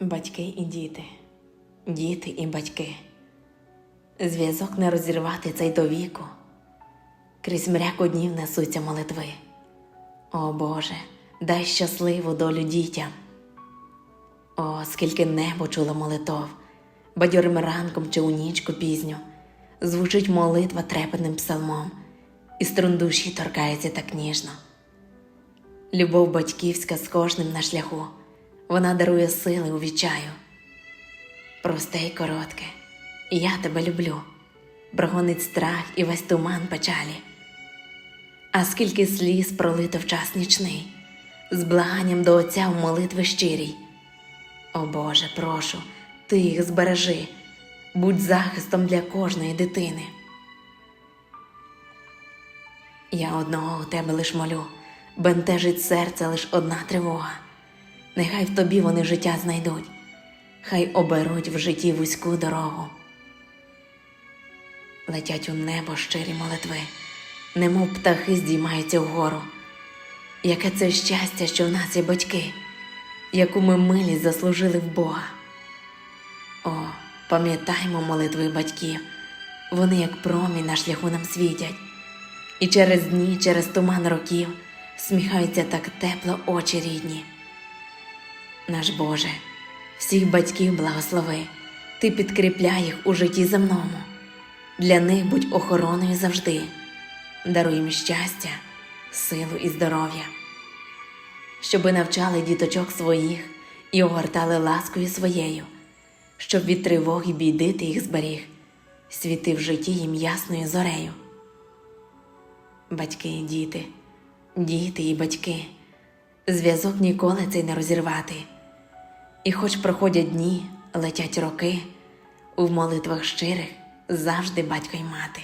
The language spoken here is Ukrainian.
Батьки і діти, діти і батьки. Зв'язок не розірвати цей до віку. Крізь мряку днів несуться молитви. О Боже, дай щасливу долю дітям. О, скільки небо чуло молитов, бадьорим ранком чи у нічку пізню, звучить молитва трепетним псалмом, і струн душі торкається так ніжно. Любов батьківська з кожним на шляху, вона дарує сили у відчаю. Просте й коротке, я тебе люблю, прогонить страх і весь туман печалі. А скільки сліз пролито в час нічний, з благанням до Отця в молитви щирій. О Боже, прошу, ти їх збережи, будь захистом для кожної дитини. Я одного у тебе лиш молю, бентежить серце лиш одна тривога. Нехай в тобі вони життя знайдуть, хай оберуть в житті вузьку дорогу. Летять у небо щирі молитви, немов птахи здіймаються вгору. Яке це щастя, що в нас є батьки, яку ми милість заслужили в Бога. О, пам'ятаймо молитви батьків, вони як промінь на шляху нам світять, і через дні, через туман років сміхаються так тепло очі рідні. Наш Боже, всіх батьків благослови, Ти підкріпляй їх у житті земному. Для них будь охороною завжди, даруй їм щастя, силу і здоров'я, щоби навчали діточок своїх і огортали ласкою своєю, щоб від тривог і біди ти їх зберіг, світи в житті їм ясною зорею. Батьки і діти, діти і батьки, зв'язок ніколи цей не розірвати. І хоч проходять дні, летять роки, у молитвах щирих завжди батько й мати.